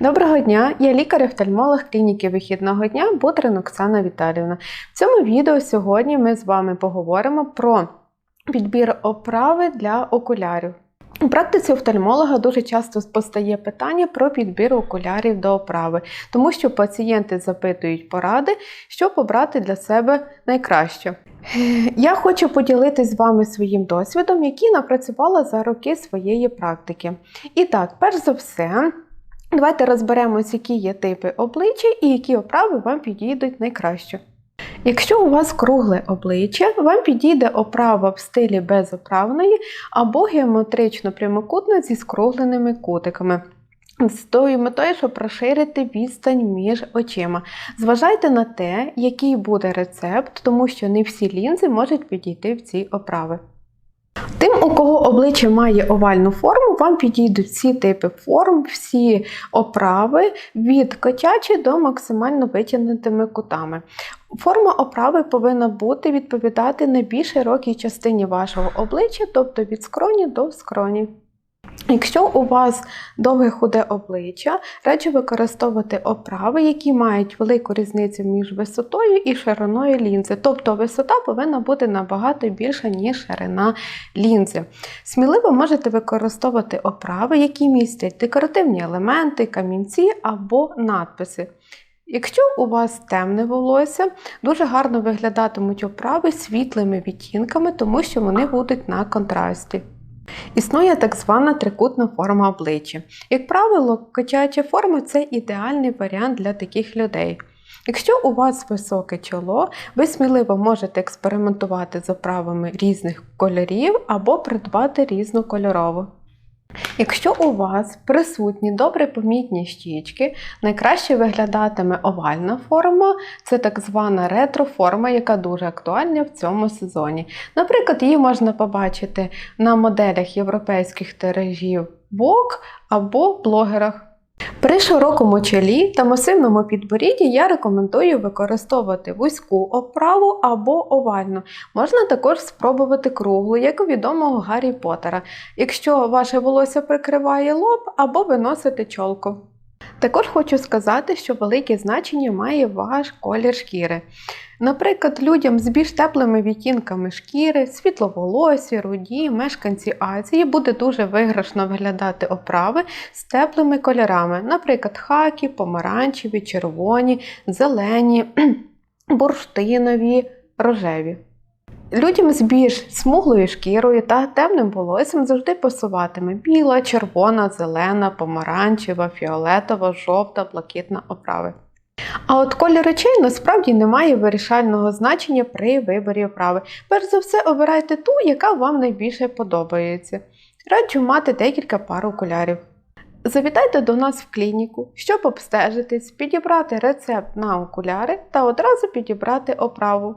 Доброго дня! Я лікар-офтальмолог клініки вихідного дня Бутрин Оксана Віталіївна. В цьому відео сьогодні ми з вами поговоримо про підбір оправи для окулярів. У практиці офтальмолога дуже часто постає питання про підбір окулярів до оправи, тому що пацієнти запитують поради, що обрати для себе найкраще. Я хочу поділитися з вами своїм досвідом, який напрацювала за роки своєї практики. І так, перш за все, давайте розберемось, які є типи обличчя і які оправи вам підійдуть найкраще. Якщо у вас кругле обличчя, вам підійде оправа в стилі безоправної або геометрично прямокутна зі скругленими кутиками. З тою метою, щоб розширити відстань між очима. Зважайте на те, який буде рецепт, тому що не всі лінзи можуть підійти в ці оправи. Тим, у кого обличчя має овальну форму, вам підійдуть всі типи форм, всі оправи від котячі до максимально витягнутими кутами. Форма оправи повинна бути відповідати на більш широкій частині вашого обличчя, тобто від скроні до скроні. Якщо у вас довге худе обличчя, раджу використовувати оправи, які мають велику різницю між висотою і шириною лінзи. Тобто висота повинна бути набагато більша, ніж ширина лінзи. Сміливо можете використовувати оправи, які містять декоративні елементи, камінці або надписи. Якщо у вас темне волосся, дуже гарно виглядатимуть оправи світлими відтінками, тому що вони будуть на контрасті. Існує так звана трикутна форма обличчя. Як правило, котяча форма це ідеальний варіант для таких людей. Якщо у вас високе чоло, ви сміливо можете експериментувати з оправами різних кольорів або придбати різнокольорову. Якщо у вас присутні добре помітні щічки, найкраще виглядатиме овальна форма, це так звана ретроформа, яка дуже актуальна в цьому сезоні. Наприклад, її можна побачити на моделях європейських тиражів Vogue або блогерах. При широкому чолі та масивному підборідді я рекомендую використовувати вузьку оправу або овальну. Можна також спробувати круглу, як у відомого Гаррі Поттера, якщо ваше волосся прикриває лоб або ви носите чолку. Також хочу сказати, що велике значення має ваш колір шкіри. Наприклад, людям з більш теплими відтінками шкіри, світловолосі, руді, мешканці Азії буде дуже виграшно виглядати оправи з теплими кольорами, наприклад, хакі, помаранчеві, червоні, зелені, бурштинові, рожеві. Людям з більш смуглою шкірою та темним волоссям завжди пасуватиме біла, червона, зелена, помаранчева, фіолетова, жовта, блакитна оправи. А от колір речей насправді не має вирішального значення при виборі оправи. Перш за все, обирайте ту, яка вам найбільше подобається. Раджу мати декілька пар окулярів. Завітайте до нас в клініку, щоб обстежитись, підібрати рецепт на окуляри та одразу підібрати оправу.